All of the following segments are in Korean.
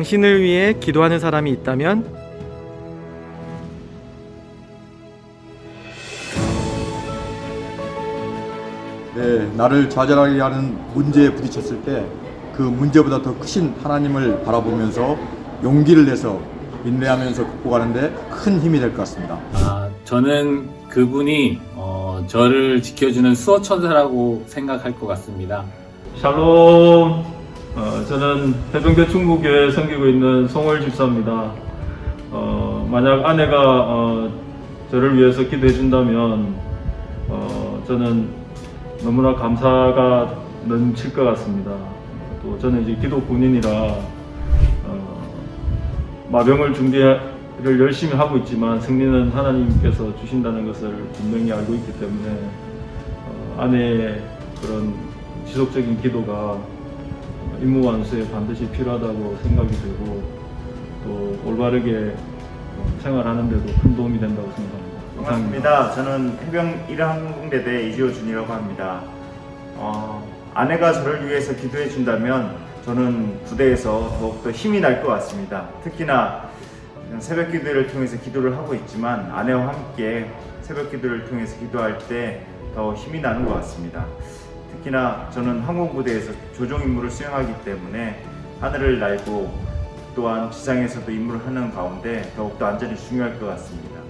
당신을 위해 기도하는 사람이 있다면 네, 나를 좌절하게 하는 문제에 부딪혔을 때 그 문제보다 더 크신 하나님을 바라보면서 용기를 내서 인내하면서 극복하는데 큰 힘이 될 것 같습니다. 아, 저는 그분이 어, 저를 지켜주는 수호천사라고 생각할 것 같습니다. 샬롬. 어, 저는 해병대 충북교회 섬기고 있는 송월 집사입니다. 어, 만약 아내가 어, 저를 위해서 기도해 준다면 어, 저는 너무나 감사가 넘칠 것 같습니다. 또 저는 이제 기도 군인이라 어, 마병을 준비를 열심히 하고 있지만 승리는 하나님께서 주신다는 것을 분명히 알고 있기 때문에 어, 아내의 그런 지속적인 기도가 임무 완수에 반드시 필요하다고 생각이 되고 또 올바르게 어, 생활하는데도 큰 도움이 된다고 생각합니다. 반갑습니다. 저는 해병 1항공대대 이지호 준이라고 합니다. 어, 아내가 저를 위해서 기도해 준다면 저는 부대에서 더욱더 힘이 날 것 같습니다. 특히나 새벽 기도를 통해서 기도를 하고 있지만 아내와 함께 새벽 기도를 통해서 기도할 때 더 힘이 나는 것 같습니다. 특히나 저는 항공부대에서 조종 임무를 수행하기 때문에 하늘을 날고 또한 지상에서도 임무를 하는 가운데 더욱더 안전이 중요할 것 같습니다.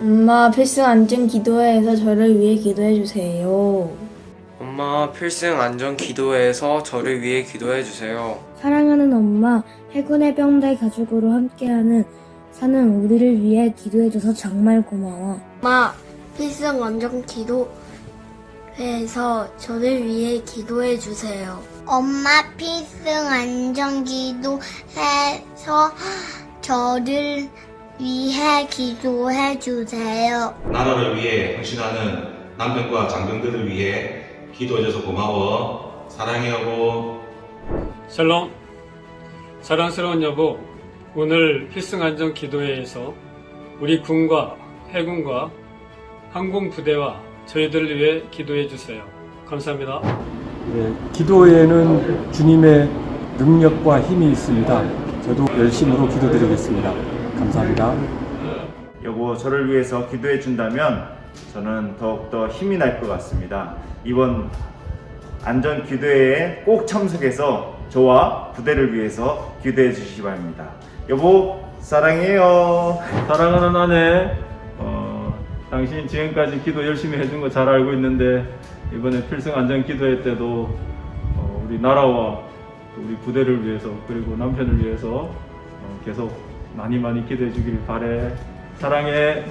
엄마 필승 안전 기도회에서 저를 위해 기도해 주세요. 엄마 필승 안전 기도회에서 저를 위해 기도해 주세요. 사랑하는 엄마 해군의 병대 가족으로 함께하는 사는 우리를 위해 기도해 줘서 정말 고마워. 엄마, 필승 완전 기도회에서 저를 위해 기도해 주세요. 엄마 필승 안전 기도해서 저를 위해 기도해 주세요. 나라를 위해 헌신하는 남편과 장병들을 위해 기도해줘서 고마워. 사랑해 여보. 샬롬 사랑스러운 여보 오늘 필승안전 기도회에서 우리 군과 해군과 항공부대와 저희들을 위해 기도해 주세요 감사합니다 예, 기도에는 주님의 능력과 힘이 있습니다. 저도 열심으로 기도드리겠습니다. 감사합니다. 여보 저를 위해서 기도해 준다면 저는 더욱더 힘이 날 것 같습니다. 이번 안전 기도회에 꼭 참석해서 저와 부대를 위해서 기도해 주시기 바랍니다. 여보 사랑해요. 사랑하는 아내, 어, 당신 지금까지 기도 열심히 해준 거 잘 알고 있는데 이번에 필승 안전 기도회 때도 어, 우리 나라와 또 우리 부대를 위해서 그리고 남편을 위해서 어, 계속 많이 많이 기도해 주길 바래. 사랑해.